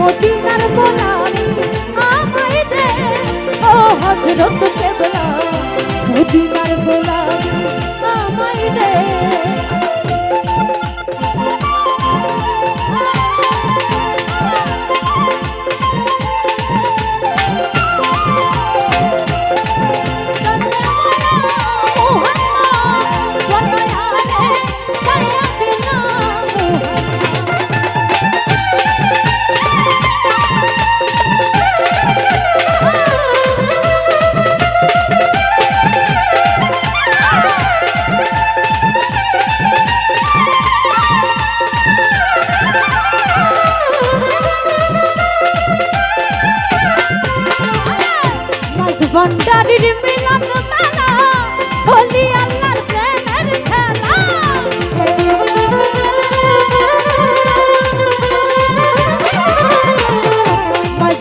মদিনার গোলামি আমায় ও কেবলা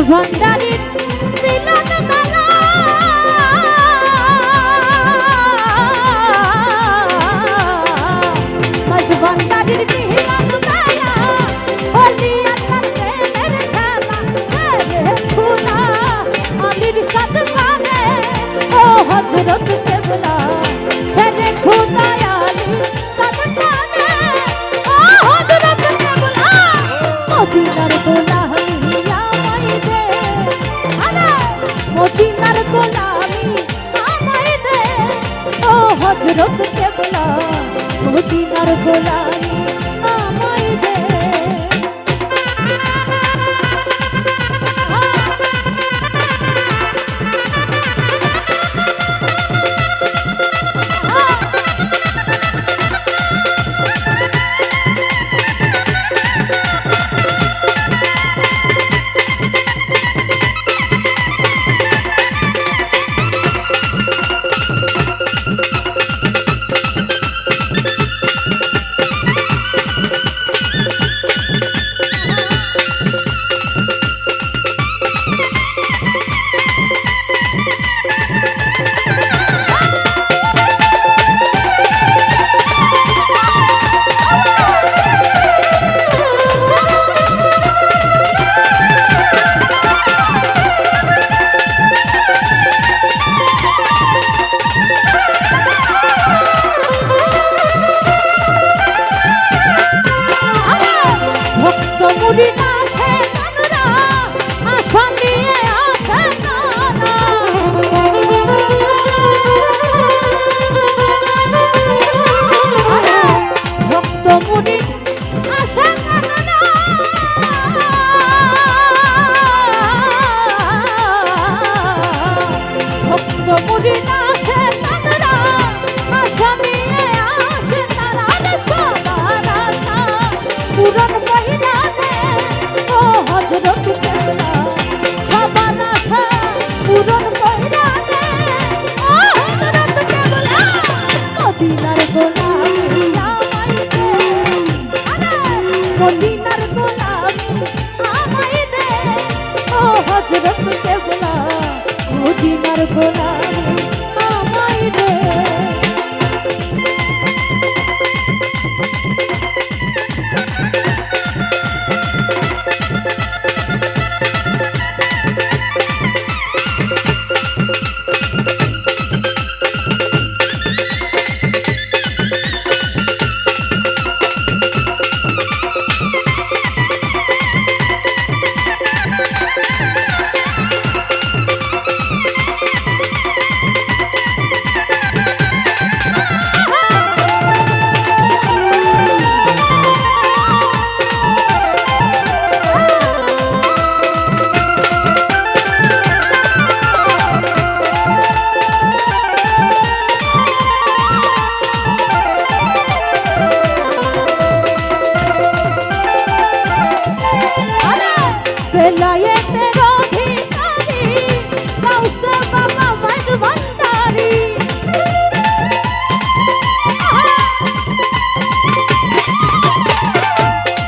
ভণ্ডালীর মিলন মেলা মদিনার গোলাম আমায় দে। ও হযরত কেবলা মদিনার গোলাম।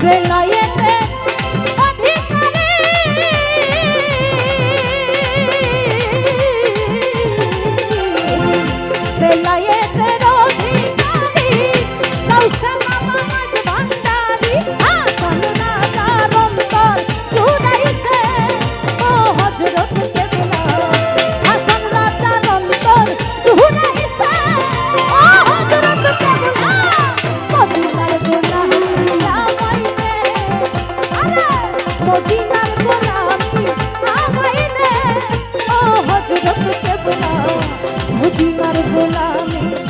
সে লাইয়ে ভোলামে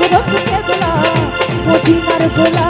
গোলা প্রতিমার গোলা